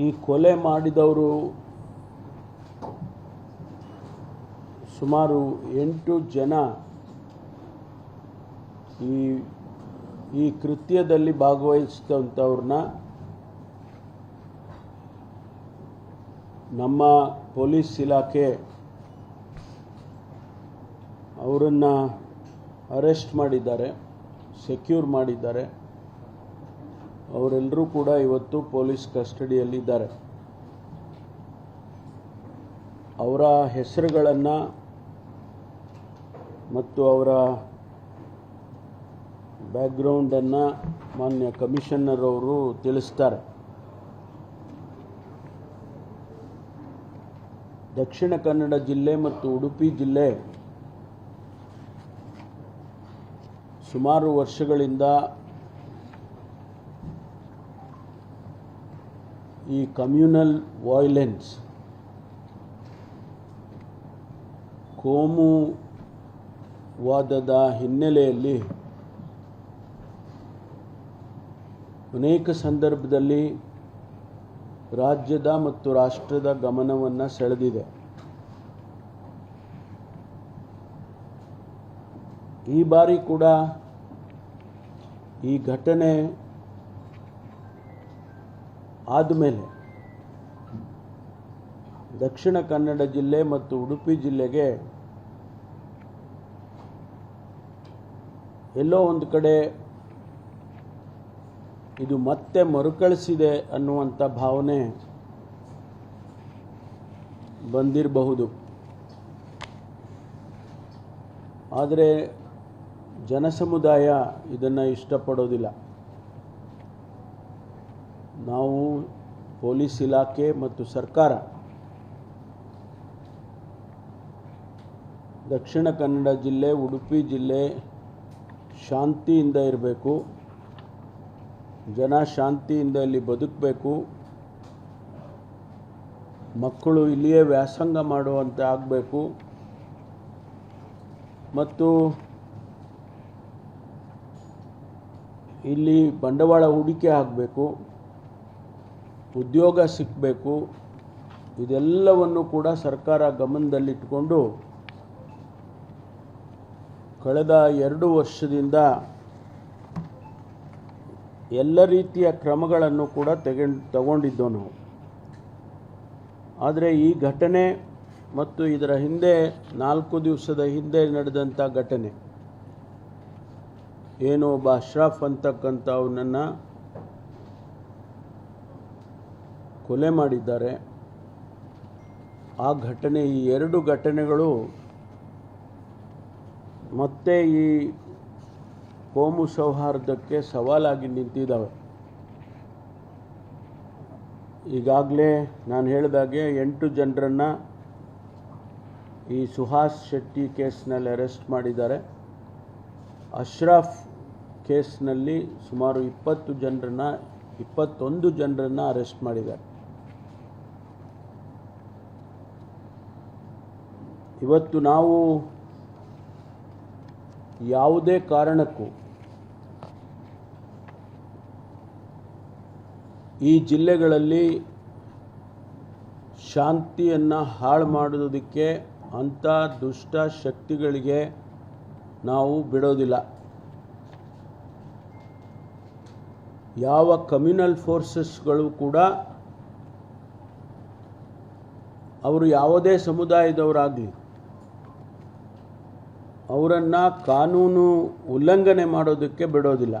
ಈ ಕೊಲೆ ಮಾಡಿದವರು ಸುಮಾರು ಎಂಟು ಜನ ಈ ಈ ಕೃತ್ಯದಲ್ಲಿ ಭಾಗವಹಿಸಿದಂಥವ್ರನ್ನ ನಮ್ಮ ಪೊಲೀಸ್ ಇಲಾಖೆ ಅವರನ್ನು ಅರೆಸ್ಟ್ ಮಾಡಿದ್ದಾರೆ, ಸೆಕ್ಯೂರ್ ಮಾಡಿದ್ದಾರೆ. ಅವರೆಲ್ಲರೂ ಕೂಡ ಇವತ್ತು ಪೊಲೀಸ್ ಕಸ್ಟಡಿಯಲ್ಲಿದ್ದಾರೆ. ಅವರ ಹೆಸರುಗಳನ್ನು ಮತ್ತು ಅವರ ಬ್ಯಾಕ್ಗ್ರೌಂಡನ್ನು ಮಾನ್ಯ ಕಮಿಷನರ್ ಅವರು ತಿಳಿಸ್ತಾರೆ. ದಕ್ಷಿಣ ಕನ್ನಡ ಜಿಲ್ಲೆ ಮತ್ತು ಉಡುಪಿ ಜಿಲ್ಲೆ ಸುಮಾರು ವರ್ಷಗಳಿಂದ ಈ ಕಮ್ಯುನಲ್ ವಾಯ್ಲೆನ್ಸ್ ಕೋಮುವಾದದ ಹಿನ್ನೆಲೆಯಲ್ಲಿ ಅನೇಕ ಸಂದರ್ಭದಲ್ಲಿ ರಾಜ್ಯದ ಮತ್ತು ರಾಷ್ಟ್ರದ ಗಮನವನ್ನು ಸೆಳೆದಿದೆ. ಈ ಬಾರಿ ಕೂಡ ಈ ಘಟನೆ ಆದಮೇಲೆ ದಕ್ಷಿಣ ಕನ್ನಡ ಜಿಲ್ಲೆ ಮತ್ತು ಉಡುಪಿ ಜಿಲ್ಲೆಗೆ ಎಲ್ಲೋ ಒಂದು ಕಡೆ ಇದು ಮತ್ತೆ ಮರುಕಳಿಸಿದೆ ಅನ್ನುವಂಥ ಭಾವನೆ ಬಂದಿರಬಹುದು. ಆದರೆ ಜನಸಮುದಾಯ ಇದನ್ನು ಇಷ್ಟಪಡೋದಿಲ್ಲ. ನಾವು ಪೊಲೀಸ್ ಇಲಾಖೆ ಮತ್ತು ಸರ್ಕಾರ ದಕ್ಷಿಣ ಕನ್ನಡ ಜಿಲ್ಲೆ, ಉಡುಪಿ ಜಿಲ್ಲೆ ಶಾಂತಿಯಿಂದ ಇರಬೇಕು. ಜನ ಶಾಂತಿಯಿಂದ ಇಲ್ಲಿ ಬದುಕಬೇಕು. ಮಕ್ಕಳು ಇಲ್ಲಿಯೇ ವ್ಯಾಸಂಗ ಮಾಡುವಂತೆ ಆಗಬೇಕು. ಮತ್ತು ಇಲ್ಲಿ ಬಂಡವಾಳ ಹೂಡಿಕೆ ಆಗಬೇಕು. ಉದ್ಯೋಗ ಸಿಕ್ಕಬೇಕು ಇದೆಲ್ಲವನ್ನು ಕೂಡ ಸರ್ಕಾರ ಗಮನದಲ್ಲಿಟ್ಟುಕೊಂಡು ಕಳೆದ ಎರಡು ವರ್ಷದಿಂದ ಎಲ್ಲ ರೀತಿಯ ಕ್ರಮಗಳನ್ನು ಕೂಡ ತೆಗೆಂಡು ತಗೊಂಡಿದ್ದೆವು ನಾವು. ಆದರೆ ಈ ಘಟನೆ ಮತ್ತು ಇದರ ಹಿಂದೆ, ನಾಲ್ಕು ದಿವಸದ ಹಿಂದೆ ನಡೆದಂಥ ಘಟನೆ. ಏನು ಒಬ್ಬ ಅಶ್ರಫ್ ಅಂತಕ್ಕಂಥ ಕೊಲೆ ಮಾಡಿದ್ದಾರೆ. ಆ ಘಟನೆ, ಈ ಎರಡು ಘಟನೆಗಳು ಮತ್ತೆ ಈ ಕೋಮು ಸೌಹಾರ್ದಕ್ಕೆ ಸವಾಲಾಗಿ ನಿಂತಿದ್ದಾವೆ. ಈಗಾಗಲೇ ನಾನು ಹೇಳಿದಾಗೆ ಎಂಟು ಜನರನ್ನು ಈ ಸುಹಾಸ್ ಶೆಟ್ಟಿ ಕೇಸ್ನಲ್ಲಿ ಅರೆಸ್ಟ್ ಮಾಡಿದ್ದಾರೆ. ಅಶ್ರಫ್ ಕೇಸ್ನಲ್ಲಿ ಸುಮಾರು ಇಪ್ಪತ್ತು ಜನರನ್ನು, ಇಪ್ಪತ್ತೊಂದು ಜನರನ್ನು ಅರೆಸ್ಟ್ ಮಾಡಿದ್ದಾರೆ. ಇವತ್ತು ನಾವು ಯಾವುದೇ ಕಾರಣಕ್ಕೂ ಈ ಜಿಲ್ಲೆಗಳಲ್ಲಿ ಶಾಂತಿಯನ್ನು ಹಾಳು ಮಾಡೋದಕ್ಕೆ ಅಂಥ ದುಷ್ಟ ಶಕ್ತಿಗಳಿಗೆ ನಾವು ಬಿಡೋದಿಲ್ಲ. ಯಾವ ಕಮ್ಯುನಲ್ ಫೋರ್ಸಸ್ಗಳು ಕೂಡ ಅವರು ಯಾವುದೇ ಸಮುದಾಯದವರಾಗಲಿ ಅವರನ್ನು ಕಾನೂನು ಉಲ್ಲಂಘನೆ ಮಾಡೋದಕ್ಕೆ ಬಿಡೋದಿಲ್ಲ.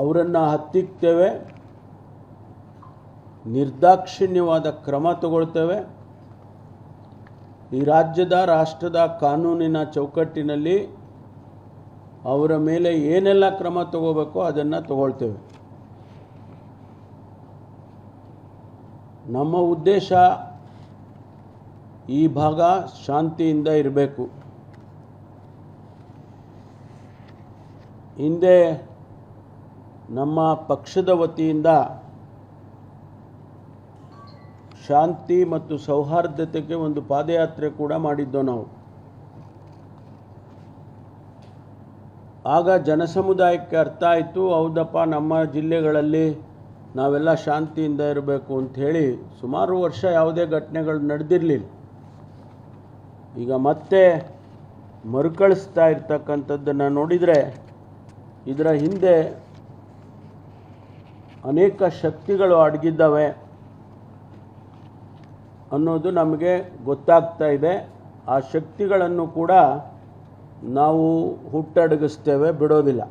ಅವರನ್ನು ಹತ್ತಿಕ್ತೇವೆ, ನಿರ್ದಾಕ್ಷಿಣ್ಯವಾದ ಕ್ರಮ ತಗೊಳ್ತೇವೆ. ಈ ರಾಜ್ಯದ, ರಾಷ್ಟ್ರದ ಕಾನೂನಿನ ಚೌಕಟ್ಟಿನಲ್ಲಿ ಅವರ ಮೇಲೆ ಏನೆಲ್ಲ ಕ್ರಮ ತಗೋಬೇಕೋ ಅದನ್ನು ತಗೊಳ್ತೇವೆ. ನಮ್ಮ ಉದ್ದೇಶ ಈ ಭಾಗ ಶಾಂತಿಯಿಂದ ಇರಬೇಕು. ಹಿಂದೆ ನಮ್ಮ ಪಕ್ಷದ ವತಿಯಿಂದ ಶಾಂತಿ ಮತ್ತು ಸೌಹಾರ್ದತೆಗೆ ಒಂದು ಪಾದಯಾತ್ರೆ ಕೂಡ ಮಾಡಿದ್ದೋ ನಾವು. ಆಗ ಜನಸಮುದಾಯಕ್ಕೆ ಅರ್ಥ ಆಯಿತು, ಹೌದಪ್ಪ, ನಮ್ಮ ಜಿಲ್ಲೆಗಳಲ್ಲಿ ನಾವೆಲ್ಲ ಶಾಂತಿಯಿಂದ ಇರಬೇಕು ಅಂಥೇಳಿ ಸುಮಾರು ವರ್ಷ ಯಾವುದೇ ಘಟನೆಗಳು ನಡೆದಿರಲಿಲ್ಲ. ಈಗ ಮತ್ತೆ ಮರುಕಳಿಸ್ತಾ ಇರ್ತಕ್ಕಂಥದ್ದನ್ನು ನೋಡಿದರೆ ಇದರ ಹಿಂದೆ ಅನೇಕ ಶಕ್ತಿಗಳು ಅಡಗಿದ್ದಾವೆ ಅನ್ನೋದು ನಮಗೆ ಗೊತ್ತಾಗ್ತಾ ಇದೆ. ಆ ಶಕ್ತಿಗಳನ್ನು ಕೂಡ ನಾವು ಹುಟ್ಟಡಗಿಸ್ತೇವೆ, ಬಿಡೋದಿಲ್ಲ.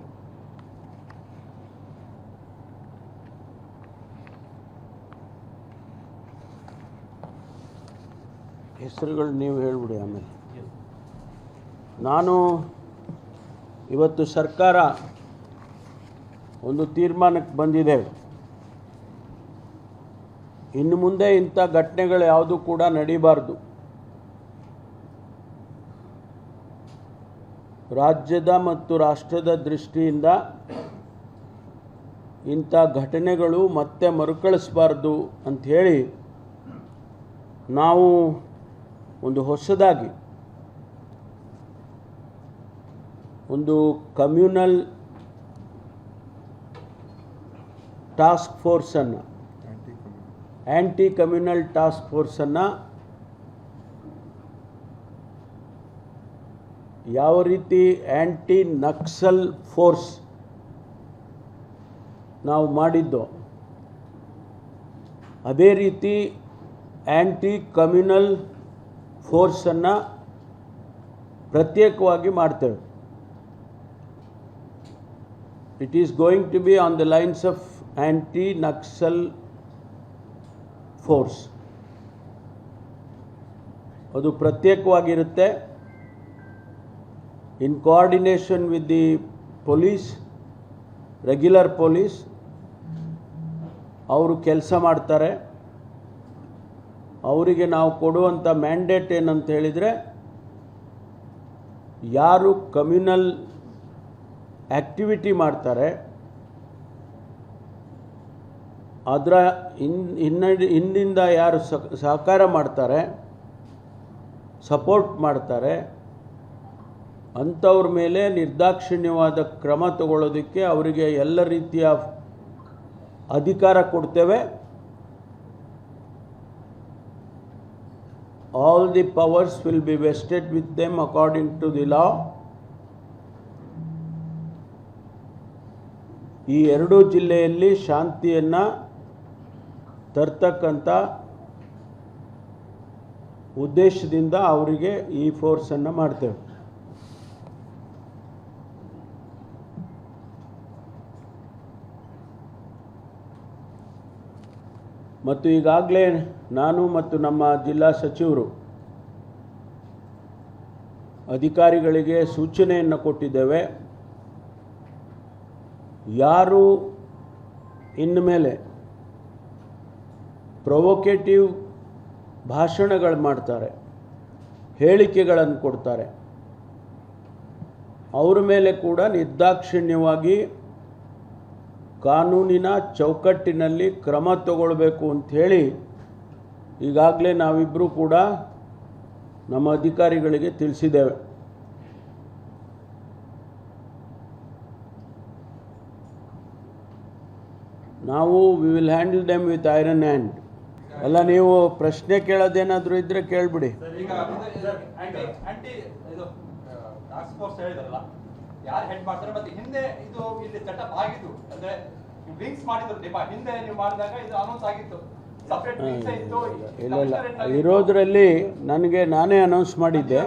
ಹೆಸರುಗಳು ನೀವು ಹೇಳ್ಬಿಡಿ ಆಮೇಲೆ. ನಾನು ಇವತ್ತು ಸರ್ಕಾರ ಒಂದು ತೀರ್ಮಾನಕ್ಕೆ ಬಂದಿದ್ದೇವೆ ಇನ್ನು ಮುಂದೆ ಇಂಥ ಘಟನೆಗಳು ಯಾವುದು ಕೂಡ ನಡೀಬಾರ್ದು. ರಾಜ್ಯದ ಮತ್ತು ರಾಷ್ಟ್ರದ ದೃಷ್ಟಿಯಿಂದ ಇಂಥ ಘಟನೆಗಳು ಮತ್ತೆ ಮರುಕಳಿಸಬಾರ್ದು ಅಂಥೇಳಿ ನಾವು ಒಂದು ಹೊಸದಾಗಿ, ಒಂದು ಕಮ್ಯುನಲ್ ಟಾಸ್ಕ್ ಫೋರ್ಸನ್ನು ಆ್ಯಂಟಿ ಕಮ್ಯುನಲ್ ಟಾಸ್ಕ್ ಫೋರ್ಸನ್ನು ಯಾವ ರೀತಿ ಆ್ಯಂಟಿ ನಕ್ಸಲ್ ಫೋರ್ಸ್ ನಾವು ಮಾಡಿದ್ದೋ, ಅದೇ ರೀತಿ ಆ್ಯಂಟಿ ಕಮ್ಯುನಲ್ ಫೋರ್ಸನ್ನು ಪ್ರತ್ಯೇಕವಾಗಿ ಮಾಡ್ತೇವೆ. It is going to be on the lines of anti Naxal force ಅದು ಪ್ರತ್ಯೇಕವಾಗಿರುತ್ತೆ. In coordination with the police regular police ಅವರು ಕೆಲಸ ಮಾಡ್ತಾರೆ. ಅವರಿಗೆ ನಾವು ಕೊಡುವಂಥ ಮ್ಯಾಂಡೇಟ್ ಏನಂತ ಹೇಳಿದರೆ, ಯಾರು ಕಮ್ಯುನಲ್ ಆ್ಯಕ್ಟಿವಿಟಿ ಮಾಡ್ತಾರೆ, ಅದರ ಹಿನ್ ಹಿಂದಿಂದ ಯಾರು ಸಹಕಾರ ಮಾಡ್ತಾರೆ ಸಪೋರ್ಟ್ ಮಾಡ್ತಾರೆ, ಅಂಥವ್ರ ಮೇಲೆ ನಿರ್ದಾಕ್ಷಿಣ್ಯವಾದ ಕ್ರಮ ತಗೊಳ್ಳೋದಕ್ಕೆ ಅವರಿಗೆ ಎಲ್ಲ ರೀತಿಯ ಅಧಿಕಾರ ಕೊಡ್ತೇವೆ. All the powers will be vested with them according to the law. ಈ ಎರಡೂ ಜಿಲ್ಲೆಯಲ್ಲಿ ಶಾಂತಿಯನ್ನು ತರ್ತಕ್ಕಂಥ ಉದ್ದೇಶದಿಂದ ಅವರಿಗೆ ಈ ಫೋರ್ಸನ್ನು ಮಾಡ್ತೇವೆ ಮತ್ತು ಈಗಾಗಲೇ ನಾನು ಮತ್ತು ನಮ್ಮ ಜಿಲ್ಲಾ ಸಚಿವರು ಅಧಿಕಾರಿಗಳಿಗೆ ಸೂಚನೆಯನ್ನು ಕೊಟ್ಟಿದ್ದೇವೆ. ಯಾರು ಇನ್ನು ಮೇಲೆ ಪ್ರೊವೊಕೇಟಿವ್ ಭಾಷಣಗಳು ಮಾಡ್ತಾರೆ ಹೇಳಿಕೆಗಳನ್ನು ಕೊಡ್ತಾರೆ, ಅವ್ರ ಮೇಲೆ ಕೂಡ ನಿರ್ದಾಕ್ಷಿಣ್ಯವಾಗಿ ಕಾನೂನಿನ ಚೌಕಟ್ಟಿನಲ್ಲಿ ಕ್ರಮ ತಗೊಳ್ಬೇಕು ಅಂಥೇಳಿ ಈಗಾಗಲೇ ನಾವಿಬ್ಬರೂ ಕೂಡ ನಮ್ಮ ಅಧಿಕಾರಿಗಳಿಗೆ ತಿಳಿಸಿದ್ದೇವೆ. ನಾವು we will handle them with iron hand ಅಲ್ಲ, ನೀವು ಪ್ರಶ್ನೆ ಕೇಳೋದೇನಾದರೂ ಇದ್ದರೆ ಕೇಳಿಬಿಡಿ. ಯಾರು ಹೆಡ್ ಮಾಡ್ತಾರೆ ಮತ್ತೆ ಹಿಂದೆ ಇದು ಇಲ್ಲಿ ಸೆಟಪ್ ಆಗಿದ್ದು ಅಂದ್ರೆ ವಿಂಗ್ಸ್ ಮಾಡಿದ್ರು ನಿಮ್ಮ ಹಿಂದೆ ನೀವು ಮಾಡಿದಾಗ ಇದು ಅನೌನ್ಸ್ ಆಗಿತ್ತು. ಇಲ್ಲ ಇಲ್ಲ. ಇರೋದ್ರಲ್ಲಿ ನನಗೆ ನಾನೇ ಅನೌನ್ಸ್ ಮಾಡಿದ್ದೆ.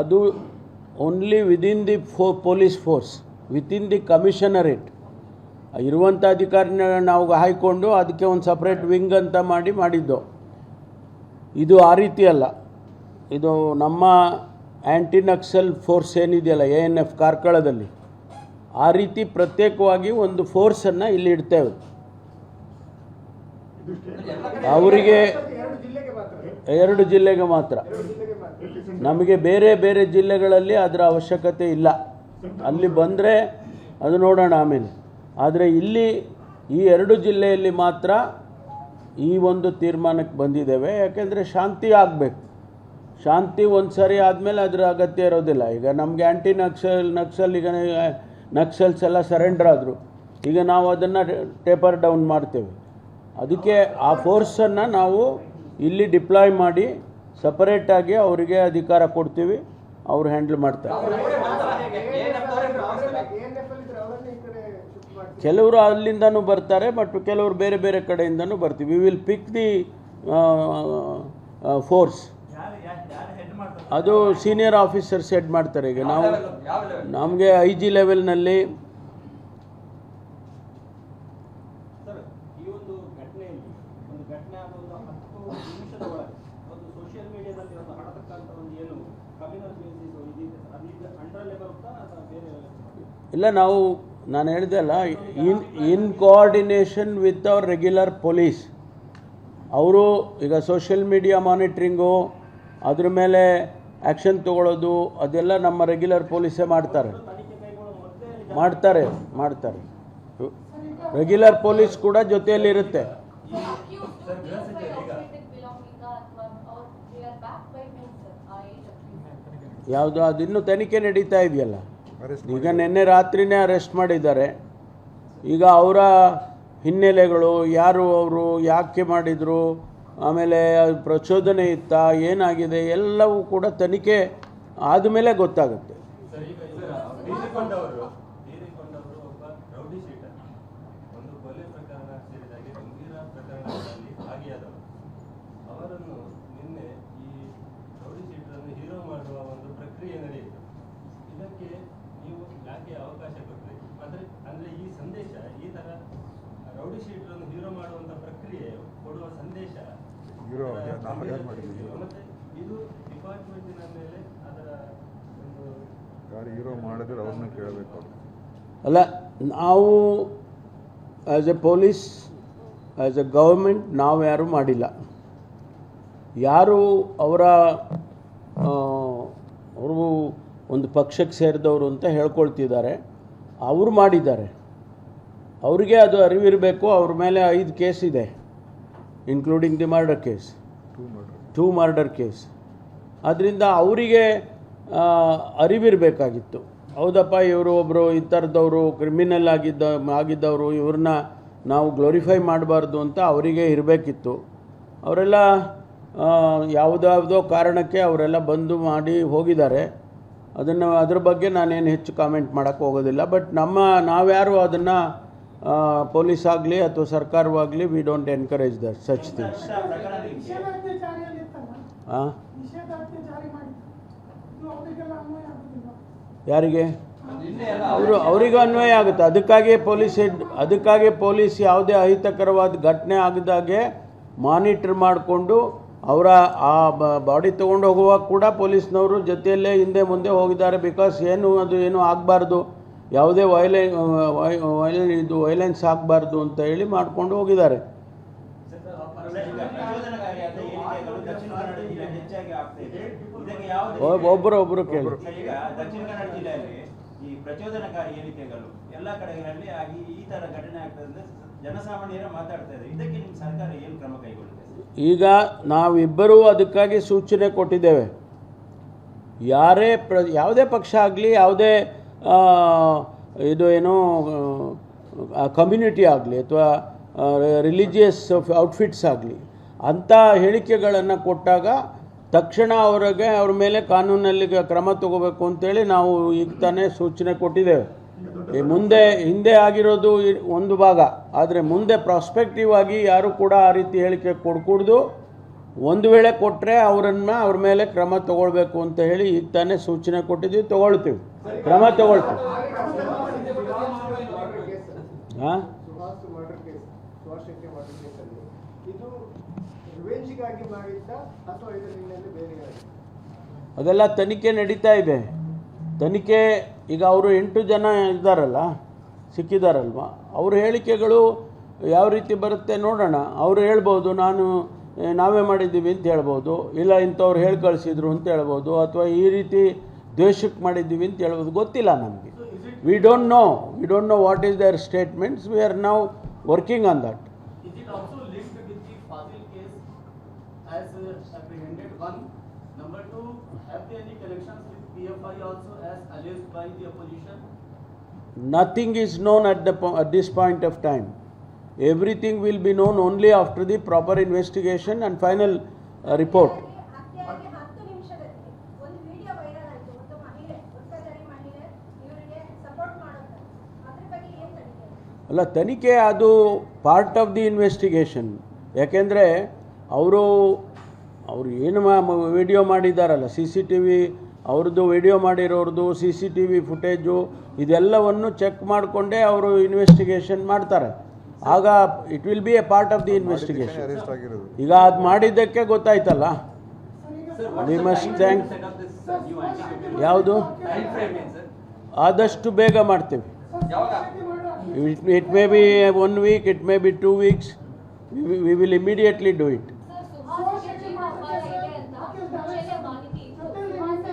ಅದು only within the flow police force within the commissionerate ಇರುವಂಥ ಅಧಿಕಾರಿನ ನಾವು ಹಾಯ್ಕೊಂಡು ಅದಕ್ಕೆ ಒಂದು ಸಪ್ರೇಟ್ ವಿಂಗ್ ಅಂತ ಮಾಡಿ ಮಾಡಿದ್ದು. ಇದು ಆ ರೀತಿ ಅಲ್ಲ. ಇದು ನಮ್ಮ ಆ್ಯಂಟಿ ನಕ್ಸಲ್ ಫೋರ್ಸ್ ಏನಿದೆಯಲ್ಲ, ಎ ಎನ್ ಎಫ್ ಕಾರ್ಕಳದಲ್ಲಿ, ಆ ರೀತಿ ಪ್ರತ್ಯೇಕವಾಗಿ ಒಂದು ಫೋರ್ಸನ್ನು ಇಲ್ಲಿ ಇಡ್ತೇವೆ ಅವರಿಗೆ ಎರಡು ಜಿಲ್ಲೆಗೆ ಮಾತ್ರ. ನಮಗೆ ಬೇರೆ ಬೇರೆ ಜಿಲ್ಲೆಗಳಲ್ಲಿ ಅದರ ಅವಶ್ಯಕತೆ ಇಲ್ಲ. ಅಲ್ಲಿ ಬಂದರೆ ಅದು ನೋಡೋಣ ಆಮೇಲೆ. ಆದರೆ ಇಲ್ಲಿ ಈ ಎರಡು ಜಿಲ್ಲೆಯಲ್ಲಿ ಮಾತ್ರ ಈ ಒಂದು ತೀರ್ಮಾನಕ್ಕೆ ಬಂದಿದ್ದೇವೆ. ಯಾಕೆಂದರೆ ಶಾಂತಿ ಆಗಬೇಕು. ಶಾಂತಿ ಒಂದು ಸರಿ ಆದಮೇಲೆ ಅದರ ಅಗತ್ಯ ಇರೋದಿಲ್ಲ. ಈಗ ನಮಗೆ ಆ್ಯಂಟಿ ನಕ್ಸಲ್ ನಕ್ಸಲ್ ಈಗ ನಕ್ಸಲ್ಸ್ ಎಲ್ಲ ಸರೆಂಡರ್ ಆದರು. ಈಗ ನಾವು ಅದನ್ನು ಟೇಪರ್ ಡೌನ್ ಮಾಡ್ತೇವೆ. ಅದಕ್ಕೆ ಆ ಫೋರ್ಸನ್ನು ನಾವು ಇಲ್ಲಿ ಡಿಪ್ಲಾಯ್ ಮಾಡಿ ಸಪರೇಟಾಗಿ ಅವರಿಗೆ ಅಧಿಕಾರ ಕೊಡ್ತೀವಿ, ಅವ್ರು ಹ್ಯಾಂಡಲ್ ಮಾಡ್ತಾರೆ. ಕೆಲವರು ಅಲ್ಲಿಂದನೂ ಬರ್ತಾರೆ ಬಟ್ ಕೆಲವರು ಬೇರೆ ಬೇರೆ ಕಡೆಯಿಂದನೂ ಬರ್ತೀವಿ. We will pick the force ಅದು ಸೀನಿಯರ್ ಆಫೀಸರ್ ಸೆಟ್ ಮಾಡ್ತಾರೆ ಈಗ. ನಾವು ನಮಗೆ ಐ ಜಿ ಲೆವೆಲ್ನಲ್ಲಿ ಇಲ್ಲ ನಾವು ನಾನು ಹೇಳಿದೆ ಅಲ್ಲ in in coordination with our regular police ಅವರು ಈಗ ಸೋಷಿಯಲ್ ಮೀಡಿಯಾ ಮಾನಿಟ್ರಿಂಗು ಅದ್ರ ಮೇಲೆ ಆ್ಯಕ್ಷನ್ ತಗೊಳ್ಳೋದು ಅದೆಲ್ಲ ನಮ್ಮ ರೆಗ್ಯುಲರ್ ಪೊಲೀಸೇ ಮಾಡ್ತಾರೆ. ಮಾಡ್ತಾರೆ ಮಾಡ್ತಾರೆ. ರೆಗ್ಯುಲರ್ ಪೊಲೀಸ್ ಕೂಡ ಜೊತೆಯಲ್ಲಿ ಇರುತ್ತೆ. ಯಾವುದು ಅದಿನ್ನೂ ತನಿಖೆ ನಡೀತಾ ಇದೆಯಲ್ಲ. ಈಗ ನಿನ್ನೆ ರಾತ್ರಿನೇ ಅರೆಸ್ಟ್ ಮಾಡಿದ್ದಾರೆ. ಈಗ ಅವರ ಹಿನ್ನೆಲೆಗಳು, ಯಾರು ಅವರು, ಯಾಕೆ ಮಾಡಿದರು ಆಮೇಲೆ ಪ್ರಚೋದನೆ ಇತ್ತ, ಏನಾಗಿದೆ, ಎಲ್ಲವೂ ಕೂಡ ತನಿಖೆ ಆದಮೇಲೆ ಗೊತ್ತಾಗುತ್ತೆ. ಈ ಸಂದೇಶ, ಈ ತರ ರೌಡಿ ಶೀಟರನ್ನು ಹೀರೋ ಮಾಡುವಂತ ಪ್ರಕ್ರಿಯೆ, ಕೊಡುವ ಸಂದೇಶ ಹೀರೋ ಅದರ ನಾವು ಯಾರು ಮಾಡಿದ್ದೀವಿ? ಮತ್ತೆ ಇದು ಡಿಪಾರ್ಟ್ಮೆಂಟಿನ ಮೇಲೆ ಅದರ ಒಂದು ಯಾರು ಹೀರೋ ಮಾಡಿದ್ರೆ ಅವ್ರನ್ನ ಕೇಳಬೇಕು ಅಲ್ಲ ನಾವು as a police as a government ನಾವು ಯಾರೂ ಮಾಡಿಲ್ಲ. ಯಾರು ಅವರ ಅವರು ಒಂದು ಪಕ್ಷಕ್ಕೆ ಸೇರಿದವರು ಅಂತ ಹೇಳ್ಕೊಳ್ತಿದ್ದಾರೆ. ಅವರು ಮಾಡಿದ್ದಾರೆ. ಅವರಿಗೆ ಅದು ಅರಿವಿರಬೇಕು ಅವ್ರ ಮೇಲೆ ಐದು ಕೇಸ್ ಇದೆ. Including the murder case two murder case ಅದರಿಂದ ಅವರಿಗೆ ಅರಿವಿರಬೇಕಾಗಿತ್ತು. ಹೌದಪ್ಪ ಇವರು ಒಬ್ಬರು ಈ ಥರದವರು ಕ್ರಿಮಿನಲ್ ಆಗಿದ್ದ ಆಗಿದ್ದವರು ಇವ್ರನ್ನ ನಾವು ಗ್ಲೋರಿಫೈ ಮಾಡಬಾರ್ದು ಅಂತ ಅವರಿಗೆ ಇರಬೇಕಿತ್ತು. ಅವರೆಲ್ಲ ಯಾವುದಾವುದೋ ಕಾರಣಕ್ಕೆ ಅವರೆಲ್ಲ ಬಂದು ಮಾಡಿ ಹೋಗಿದ್ದಾರೆ. ಅದನ್ನು ಅದ್ರ ಬಗ್ಗೆ ನಾನೇನು ಹೆಚ್ಚು ಕಾಮೆಂಟ್ ಮಾಡೋಕ್ಕೆ ಹೋಗೋದಿಲ್ಲ. ಬಟ್ ನಮ್ಮ ನಾವ್ಯಾರು ಅದನ್ನು ಪೊಲೀಸ್ ಆಗಲಿ ಅಥವಾ ಸರ್ಕಾರವಾಗಲಿ we don't encourage that such things ಹಾಂ ಯಾರಿಗೆ? ಅವರು ಅವರಿಗೂ ಅನ್ವಯ ಆಗುತ್ತೆ. ಅದಕ್ಕಾಗಿ ಪೊಲೀಸ್ ಹೆಡ್ ಅದಕ್ಕಾಗಿ ಪೊಲೀಸ್ ಯಾವುದೇ ಅಹಿತಕರವಾದ ಘಟನೆ ಆಗದಾಗೆ ಮಾನಿಟರ್ ಮಾಡಿಕೊಂಡು ಅವರ ಆ ಬಾಡಿ ತೊಗೊಂಡು ಹೋಗುವಾಗ ಕೂಡ ಪೊಲೀಸ್ನವರು ಜೊತೆಯಲ್ಲೇ ಹಿಂದೆ ಮುಂದೆ ಹೋಗಿದ್ದಾರೆ. ಬಿಕಾಸ್ ಏನು ಅದು ಏನು ಆಗಬಾರ್ದು. ಯಾವುದೇ ವೈಲೆ ವೈಲೆ ಇದು ವೈಲೆನ್ಸ್ ಆಗಬಾರ್ದು ಅಂತ ಹೇಳಿ ಮಾಡ್ಕೊಂಡು ಹೋಗಿದ್ದಾರೆ. ಒಬ್ಬರೊಬ್ಬರು ಕೇಳಿ. ಈಗ ದಕ್ಷಿಣ ಕನ್ನಡ ಜಿಲ್ಲೆಯಲ್ಲಿ ಈ ಪ್ರಚೋದನಕಾರಿ ಹೇಳಿಕೆಗಳು ಎಲ್ಲ ಕಡೆಗಳಲ್ಲಿ ಆಗಿ ಈ ತರ ಘಟನೆ ಆಗ್ತದೆ ಜನಸಾಮಾನ್ಯರ ಮಾತಾಡ್ತಾ ಇದ್ದಾರೆ. ಇದಕ್ಕೆ ನಿಮ್ಮ ಸರ್ಕಾರ ಏನು ಕ್ರಮ ಕೈಗೊಳ್ಳುತ್ತೆ ಈಗ ನಾವಿಬ್ಬರೂ ಅದಕ್ಕಾಗಿ ಸೂಚನೆ ಕೊಟ್ಟಿದ್ದೇವೆ. ಯಾರೇ ಪ್ರ ಯಾವುದೇ ಪಕ್ಷ ಆಗಲಿ ಯಾವುದೇ ಇದು ಏನು ಕಮ್ಯುನಿಟಿ ಆಗಲಿ ಅಥವಾ ರಿಲಿಜಿಯಸ್ ಔಟ್ಫಿಟ್ಸ್ ಆಗಲಿ ಅಂಥ ಹೇಳಿಕೆಗಳನ್ನು ಕೊಟ್ಟಾಗ ತಕ್ಷಣ ಅವರಿಗೆ ಅವ್ರ ಮೇಲೆ ಕಾನೂನಲ್ಲಿ ಕ್ರಮ ತಗೋಬೇಕು ಅಂತೇಳಿ ನಾವು ಈಗ ತಾನೇ ಸೂಚನೆ ಕೊಟ್ಟಿದ್ದೇವೆ. ಮುಂದೆ, ಹಿಂದೆ ಆಗಿರೋದು ಒಂದು ಭಾಗ. ಆದರೆ ಮುಂದೆ ಪ್ರಾಸ್ಪೆಕ್ಟಿವ್ ಆಗಿ ಯಾರು ಕೂಡ ಆ ರೀತಿ ಹೇಳಿಕೆ ಕೊಡ್ಕೂಡ್ದು ಒಂದು ವೇಳೆ ಕೊಟ್ಟರೆ ಅವರನ್ನು ಅವ್ರ ಮೇಲೆ ಕ್ರಮ ತಗೊಳ್ಬೇಕು ಅಂತ ಹೇಳಿ ಈಗ ತಾನೇ ಸೂಚನೆ ಕೊಟ್ಟಿದ್ದೀವಿ, ತಗೊಳ್ತೀವಿ. ಕ್ರಮ ತಗೊಳ್ತೀವಿ. ಹಾಂ? ಅದೆಲ್ಲ ತನಿಖೆ ನಡೀತಾ ಇದೆ. ತನಿಖೆ, ಈಗ ಅವರು ಎಂಟು ಜನ ಇದ್ದಾರಲ್ಲ, ಸಿಕ್ಕಿದಾರಲ್ವ? ಅವ್ರ ಹೇಳಿಕೆಗಳು ಯಾವ ರೀತಿ ಬರುತ್ತೆ ನೋಡೋಣ. ಅವರು ಹೇಳ್ಬೋದು, ನಾನು ನಾವೇ ಮಾಡಿದ್ದೀವಿ ಅಂತ ಹೇಳ್ಬೋದು ಇಲ್ಲ ಇಂಥವ್ರು ಹೇಳಿ ಕಳಿಸಿದ್ರು ಅಂತ ಹೇಳ್ಬೋದು ಅಥವಾ ಈ ರೀತಿ ದ್ವೇಷಕ್ಕೆ ಮಾಡಿದ್ದೀವಿ ಅಂತ ಹೇಳ್ಬೋದು ಗೊತ್ತಿಲ್ಲ ನಮಗೆ we don't know we don't know what is their statements we are ನಾವು working on that Is it also linked with the Fazil case as uh, apprehended? One. Number two, PFI also as alleged by the opposition? Nothing is known at the po- at this point of time. Everything will be known only after the proper investigation and final uh, report. ಅಲ್ಲ ತನಿಖೆ ಅದು part of the investigation ಯಾಕೆಂದರೆ ಅವರು ಅವರು ಏನು video ಮಾಡಿದ್ದಾರಲ್ಲ C C T V ಅವ್ರದ್ದು video ಮಾಡಿರೋರ್ದು C C T V footage ಇದೆಲ್ಲವನ್ನು ಚೆಕ್ ಮಾಡಿಕೊಂಡೇ ಅವರು ಇನ್ವೆಸ್ಟಿಗೇಷನ್ ಮಾಡ್ತಾರೆ ಆಗ it will be a part of the investigation ಈಗ ಅದು ಮಾಡಿದ್ದಕ್ಕೆ ಗೊತ್ತಾಯ್ತಲ್ಲ? ಮಸ್ಟ್ ಯಾವುದು? ಆದಷ್ಟು ಬೇಗ ಮಾಡ್ತೀವಿ. It it may be one week it may be two weeks we will immediately do it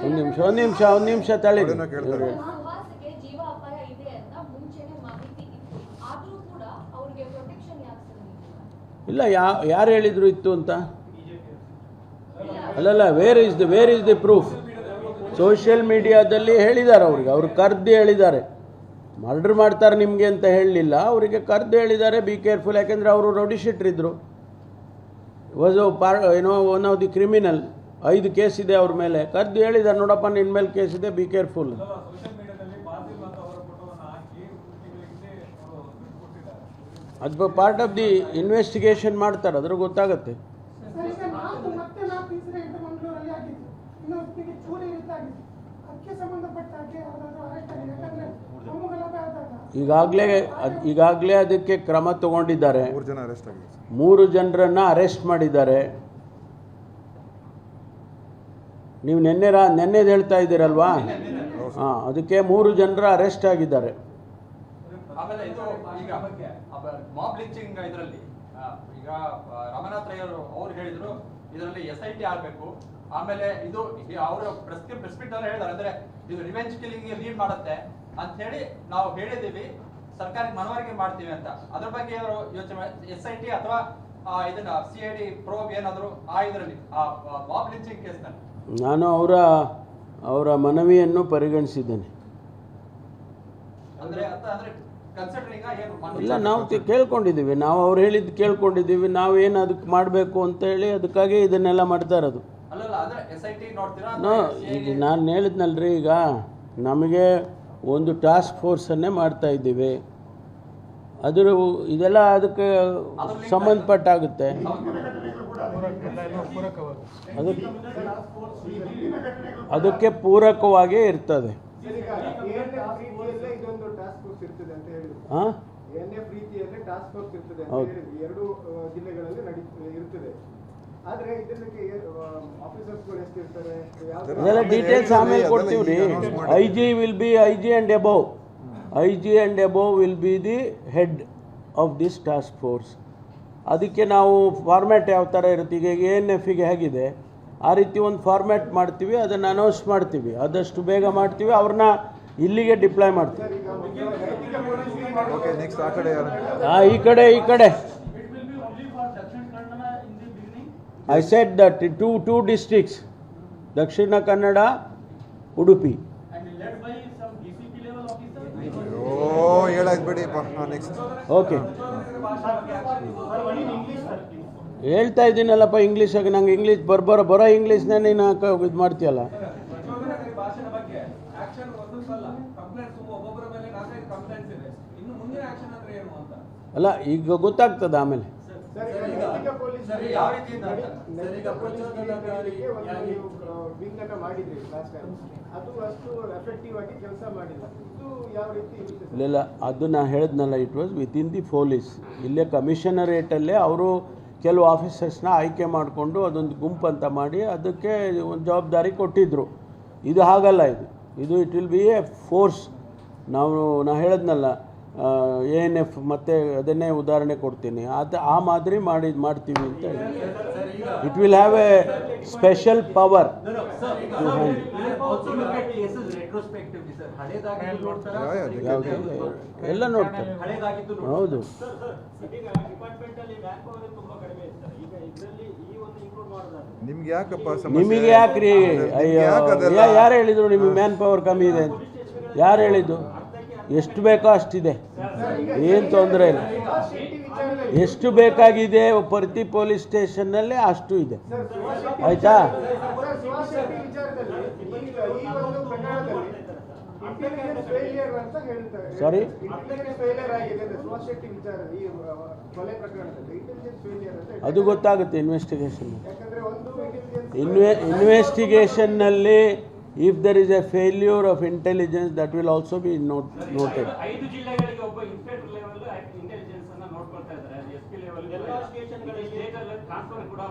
ಒಂದು ನಿಮಿಷ ಒಂದು ನಿಮಿಷ ಒಂದು ನಿಮಿಷ ತಳಿ ಇಲ್ಲ, ಯಾ, ಯಾರು ಹೇಳಿದ್ರು ಇತ್ತು ಅಂತ? ಅಲ್ಲಲ್ಲ where is the where is the proof social ಮೀಡಿಯಾದಲ್ಲಿ ಹೇಳಿದ್ದಾರೆ ಅವ್ರಿಗೆ, ಅವ್ರು ಕರ್ದು ಹೇಳಿದ್ದಾರೆ. ಮರ್ಡರ್ ಮಾಡ್ತಾರೆ ನಿಮಗೆ ಅಂತ ಹೇಳಲಿಲ್ಲ, ಅವರಿಗೆ ಕರ್ದು ಹೇಳಿದ್ದಾರೆ ಬಿ ಕೇರ್ಫುಲ್ ಯಾಕೆಂದರೆ ಅವರು ರೌಡಿ ಶೀಟ್ರಿದ್ರು ವಾಸ್ ಪಾರ್ ಏನೋ ಒನ್ ಆಫ್ ದಿ ಕ್ರಿಮಿನಲ್ ಐದು ಕೇಸ್ ಇದೆ ಅವ್ರ ಮೇಲೆ. ಕರ್ದು ಹೇಳಿದ್ದಾರೆ, ನೋಡಪ್ಪ ನಿನ್ನ ಮೇಲೆ ಕೇಸ್ ಇದೆ ಬಿ ಕೇರ್ಫುಲ್ ಸೋಷಿಯಲ್ ಮೀಡಿಯಾದಲ್ಲಿ ಬಾಸಿಲ್ ಮತ್ತು ಅವರ ಫೋಟೋವನ್ನು ಹಾಕಿ ತಿಂಗಳಿಗೆ ಅವರು ಕೊಟ್ಟಿದ್ದಾರೆ ಅದು ಪಾರ್ಟ್ ಆಫ್ ದಿ ಇನ್ವೆಸ್ಟಿಗೇಷನ್ ಮಾಡ್ತಾರೆ ಅದ್ರ ಗೊತ್ತಾಗತ್ತೆ. ಈಗಾಗಲೇ ಅದು ಈಗಾಗಲೇ ಅದಕ್ಕೆ ಕ್ರಮ ತಗೊಂಡಿದ್ದಾರೆ. ಮೂರು ಜನರನ್ನ ಅರೆಸ್ಟ್ ಆಗಿದೆ ಮೂರು ಜನರನ್ನು ಅರೆಸ್ಟ್ ಮಾಡಿದ್ದಾರೆ. ನೀವು ನಿನ್ನೆ ರಾ ನೆನ್ನೆದು ಹೇಳ್ತಾ ಇದ್ದೀರಲ್ವಾ? ಹಾಂ ಅದಕ್ಕೆ ಮೂರು ಜನರ ಅರೆಸ್ಟ್ ಆಗಿದ್ದಾರೆ. ಆಮೇಲೆ ಇದು ಈಗ ಮಾಬ್ ಲಿಂಚಿಂಗ್ ಇದರಲ್ಲಿ ಈಗ ರಾಮನಾಥ್ ರಮನಾಥ್ ರೈ ಅವರು ಹೇಳಿದ್ರು ಇದರಲ್ಲಿ ಎಸ್ ಐ ಟಿ ಆಗ್ಬೇಕು ಆಮೇಲೆ ಇದು ಅವರು ಪ್ರೆಸ್ಕ್ರಿಪ್ ಪ್ರೆಸ್ಪಿಟ್ ಅಲ್ಲಿ ಹೇಳಿದಾರೆ. ಅಂದ್ರೆ ಇದು ರಿವೆಂಜ್ ಕಿಲಿಂಗ್ ಲೀಡ್ ಮಾಡುತ್ತೆ ಅಂತ ಹೇಳಿ ನಾವು ಹೇಳಿದೀವಿ. ಸರ್ಕಾರಕ್ಕೆ ಮನವರಿಕೆ ಮಾಡ್ತೀವಿ ಅಂತ. ಅದ್ರ ಬಗ್ಗೆ ಅವರು ಯೋಚನೆ ಎಸ್ ಐ ಟಿ ಅಥವಾ ಇದನ್ನ ಸಿ ಐ ಡಿ ಪ್ರೋಬ್ ಏನಾದ್ರು ಆ ಇದರಲ್ಲಿ ಆ ಮಾಬ್ ಲಿಂಚಿಂಗ್ ಕೇಸ್ನಲ್ಲಿ ನಾನು ಅವರ ಅವರ ಮನವಿಯನ್ನು ಪರಿಗಣಿಸಿದ್ದೇನೆ. ಅಂದ್ರೆ ಅಂತ ಅಂದ್ರೆ ಇಲ್ಲ ನಾವು ಕೇಳ್ಕೊಂಡಿದ್ದೀವಿ. ನಾವು ಅವ್ರು ಹೇಳಿದ್ದು ಕೇಳ್ಕೊಂಡಿದ್ದೀವಿ. ಏನು ಅದಕ್ಕೆ ಮಾಡಬೇಕು ಅಂತ ಹೇಳಿ ಅದಕ್ಕಾಗಿ ಇದನ್ನೆಲ್ಲ ಮಾಡ್ತಾ ಇರೋದು. ಈಗ? ನಾನು ಹೇಳಿದ್ನಲ್ರಿ ಈಗ ನಮಗೆ ಒಂದು ಟಾಸ್ಕ್ ಫೋರ್ಸನ್ನೇ ಮಾಡ್ತಾ ಇದ್ದೀವಿ. ಅದರ ಇದೆಲ್ಲ ಅದಕ್ಕೆ ಸಂಬಂಧಪಟ್ಟಾಗುತ್ತೆ. ಅದಕ್ಕೆ ಅದಕ್ಕೆ ಪೂರಕವಾಗೇ ಇರ್ತದೆ. ಸರ್, ಈಗ ANF ಪ್ರೀತಿಯಲ್ಲೇ ಇದೊಂದು ಟಾಸ್ಕ್ ಫೋರ್ಸ್ ಇರ್ತದೆ ಅಂತ ಹೇಳಿದ್ರು ಹಾಂ ಎನ್ಎಫ್ ಪ್ರೀತಿಯಲ್ಲೇ ಟಾಸ್ಕ್ ಫೋರ್ಸ್ ಇರ್ತದೆ ಅಂತ ಹೌದು. ಎರಡು ಜಿಲ್ಲೆಗಳಲ್ಲಿ ನಡಿ ಇರ್ತದೆ. ಆದ್ರೆ ಇದಕ್ಕೆ ಆಫೀಸರ್ಸ್ಗಳು ಎಷ್ಟು ಇರ್ತಾರೆ ಯಾವ ಅದೆಲ್ಲ ಡೀಟೇಲ್ಸ್ ಆಮೇಲೆ ಕೊಡ್ತೀವಿ ರೀ. I G will be I G and above I G and above will be the head of this task force ಅದಕ್ಕೆ ನಾವು ಫಾರ್ಮ್ಯಾಟ್ ಯಾವ ಥರ ಇರುತ್ತೆ? ಈಗ ಎ ಎನ್ ಎಫಿಗೆ ಹೇಗಿದೆ? ಆ ರೀತಿ ಒಂದು ಫಾರ್ಮ್ಯಾಟ್ ಮಾಡ್ತೀವಿ ಅದನ್ನು ಅನೌನ್ಸ್ ಮಾಡ್ತೀವಿ ಆದಷ್ಟು ಬೇಗ ಮಾಡ್ತೀವಿ ಅವ್ರನ್ನ ಇಲ್ಲಿಗೆ ಡಿಪ್ಲಾಯ್ ಮಾಡ್ತೀವಿ ಓಕೆ ನೆಕ್ಸ್ಟ್ ಆ ಕಡೆ ಯಾರು ಆ, ಈ ಕಡೆ ಈ ಕಡೆ. I set that two two districts Dakshina Kannada Udupi And led by some DCP level officer. ಓ ಹೇಳಾಯ್ತು ಬಿಡಿಪ್ಪ ಹಾಂ ನೆಕ್ಸ್ಟ್ ಓಕೆ ಹೇಳ್ತಾ ಇದ್ದೀನಲ್ಲಪ್ಪ ಇಂಗ್ಲೀಷಾಗಿ ನಂಗೆ ಇಂಗ್ಲೀಷ್ ಬರ್ಬರೋ ಬರೋ ಇಂಗ್ಲೀಷ್ನೇ ನೀನು ಇದು ಮಾಡ್ತೀಯಲ್ಲ? ಪ್ರಚೋದನಕಾರಿ ಭಾಷಣ ಬಗ್ಗೆ ಆಕ್ಷನ್ ಒಂದೊಂದಲ್ಲ ಕಂಪ್ಲೇಂಟ್ಸ್ ಒಬ್ಬೊಬ್ಬರ ಮೇಲೆ ನಾಲ್ಕೈದು ಕಂಪ್ಲೇಂಟ್ಸ್ ಇದೆ. ಇನ್ನು ಮುಂದಿನ ಆಕ್ಷನ್ ಅಂದ್ರೆ ಏನು ಅಂತ? ಅಲ್ಲ ಈಗ ಗೊತ್ತಾಗ್ತದೆ ಆಮೇಲೆ. ಸರ್, ಈಗ ನೈತಿಕ ಪೊಲೀಸ್ ಸರ್, ಯಾವ ರೀತಿಯಿಂದ ಅಂತ? ನೈತಿಕ ಪೊಲೀಸ್ ಹಿರಿಯರಿಗೆ ಒಂದು ವಿಂಗ್ ಅನ್ನ ಮಾಡಿದ್ರಿ ಲಾಸ್ಟ್ ಟೈಮ್ ಅದು ಅಷ್ಟು ಎಫೆಕ್ಟಿವ್ ಆಗಿ ಕೆಲಸ ಮಾಡಿಲ್ಲ. ಇದು ಯಾವ ರೀತಿ ಇಲ್ಲ ಅದು ನಾ ಹೇಳಿದ್ನಲ್ಲ it was with in the police ಇಲ್ಲೇ ಕಮಿಷನರೇಟಲ್ಲೇ ಅವರು ಕೆಲವು ಆಫೀಸರ್ಸ್ನ ಆಯ್ಕೆ ಮಾಡಿಕೊಂಡು ಅದೊಂದು ಗುಂಪು ಅಂತ ಮಾಡಿ ಅದಕ್ಕೆ ಒಂದು ಜವಾಬ್ದಾರಿ ಕೊಟ್ಟಿದ್ದರು ಇದು ಹಾಗಲ್ಲ ಇದು. ಇದು it will be a force ನಾವು, ನಾ ಹೇಳಿದ್ನಲ್ಲ ಎ ಎನ್ ಎಫ್ ಮತ್ತು ಅದನ್ನೇ ಉದಾಹರಣೆ ಕೊಡ್ತೀನಿ. ಅದು ಆ ಮಾದರಿ ಮಾಡಿ ಮಾಡ್ತೀವಿ ಅಂತ ಹೇಳಿ. It will have a special power ಎಲ್ಲ ನೋಡ್ತಾರೆ? ಹೌದು. ಈಗ ಡಿಪಾರ್ಟ್ಮೆಂಟ್ ಅಲ್ಲಿ ಮ್ಯಾನ್ ಪವರ್ ತುಂಬಾ ಕಡಿಮೆ ಇರ್ತಾರೆ ಈಗ ಇದರಲ್ಲಿ ಈ ಒಂದು ಇಂಕ್ಲೂಡ್ ಮಾಡೋದಾದ್ರೆ ನಿಮ್ಗೆ ಯಾಕಪ್ಪ ಸಮಸ್ಯೆ? ನಿಮಗೆ ಯಾಕ್ರಿ? ಯಾರು ಹೇಳಿದ್ರು ನಿಮಗೆ ಮ್ಯಾನ್ ಪವರ್ ಕಮ್ಮಿ ಇದೆ ಅಂತ? ಯಾರು ಹೇಳಿದ್ದು? ಎಷ್ಟು ಬೇಕೋ ಅಷ್ಟಿದೆ. ಏನು ತೊಂದರೆ ಇಲ್ಲ. ಎಷ್ಟು ಬೇಕಾಗಿದೆ ಪ್ರತಿ ಪೊಲೀಸ್ ಸ್ಟೇಷನ್ನಲ್ಲಿ ಅಷ್ಟು ಇದೆ. ಆಯಿತಾ? ಸರ್, ಅದು ಗೊತ್ತಾಗುತ್ತೆ ಇನ್ವೆಸ್ಟಿಗೇಷನ್ ಇನ್ವೆ ಇನ್ವೆಸ್ಟಿಗೇಷನ್ನಲ್ಲಿ if there is a failure of intelligence that will also be note noted ಐದು ಜಿಲ್ಲೆಗಳಿಗೆ ಒಬ್ಬ ಇನ್ಸ್ಪೆಕ್ಟರ್ ಲೆವೆಲ್ ಇಂಟೆಲಿಜೆನ್ಸ್ ಅನ್ನ ನೋಡ್ಕೊಳ್ತಾ ಇದ್ದಾರೆ. ಎಸ್ ಪಿ ಲೆವೆಲ್ ಎಲ್ಲ ಸ್ಟೇಷನ್ಗಳಲ್ಲಿ ಸ್ಟೇಟ್ ಅಲ್ಲಿ ಕೂಡ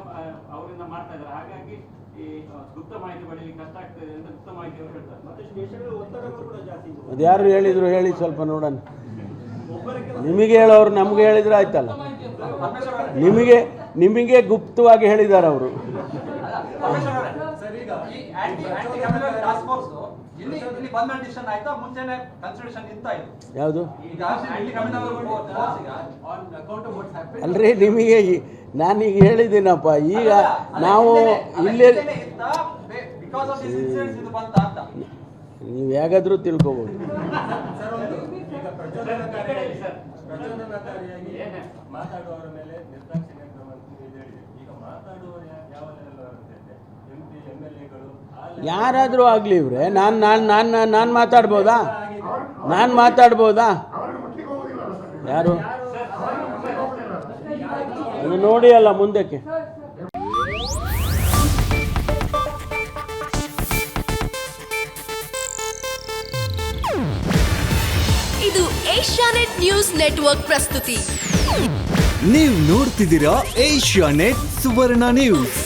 ಅವರಿಂದ ಮಾಡ್ತಾ ಇದ್ದಾರೆ. ಹಾಗಾಗಿ ಈ ಗುಪ್ತ ಮಾಹಿತಿ ಪಡೆಯಲಿಕ್ಕೆ ಕಷ್ಟ ಆಗ್ತದೆ ಅಂತ ಗುಪ್ತ ಅವರು ಹೇಳ್ತಾರೆ. ಮತ್ತೆ ಸ್ಟೇಷನ್ ಒತ್ತಡಗಳು ಕೂಡ ಜಾಸ್ತಿ ಇದೆ. ಅದು ಯಾರು ಹೇಳಿದ್ರು? ಹೇಳಿ ಸ್ವಲ್ಪ ನೋಡೋಣ. ನಿಮಗೆ ಹೇಳೋರು ನಮ್ಗೆ ಹೇಳಿದ್ರೆ ಆಯ್ತಲ್ಲ. ನಿಮಗೆ ನಿಮಗೆ ಗುಪ್ತವಾಗಿ ಹೇಳಿದ್ದಾರೆ ಅವರು. ಯಾವುದು ಈಗ ಆಂಟಿ ಕಮ್ಯುನಲ್ ಫೋರ್ಸ್ ಈಗ on account of what's happen ಅಲ್ರಿ ನಿಮಗೆ ನಾನೀಗ ಹೇಳಿದ್ದೀನಪ್ಪ ಈಗ ನಾವು ಇಲ್ಲೇ ನೀವು ಹೇಗಾದ್ರೂ ತಿಳ್ಕೊಬೋದು. ಮಾತಾಡುವವರ ಮೇಲೆ ನಿರ್ದಾಕ್ಷಿಣ್ಯ ಕ್ರಮ ಅಂತ ನೀವು ಹೇಳಿದೆ ಈಗ ಮಾತಾಡುವವರು ಯಾ- ಯಾವ ಲೆವೆಲ್ ಅಂತ ಎಂ ಪಿ ಎಂ ಎಲ್ ಎಗಳು ಯಾರಾದರೂ ಆಗಲಿ ಇವ್ರೆ ನಾನು ನಾನು ನಾನು ನಾನು ಮಾತಾಡ್ಬೋದಾ? ನಾನು ಮಾತಾಡ್ಬೋದಾ? ಯಾರು? ಅದು ನೋಡಿ ಅಲ್ಲ ಮುಂದಕ್ಕೆ. ಇದು ಏಷ್ಯಾನೆಟ್ ನ್ಯೂಸ್ ನೆಟ್ವರ್ಕ್ ಪ್ರಸ್ತುತಿ. ನೀವು ನೋಡ್ತಿದ್ದೀರಾ ಏಷ್ಯಾ ನೆಟ್ ಸುವರ್ಣ ನ್ಯೂಸ್.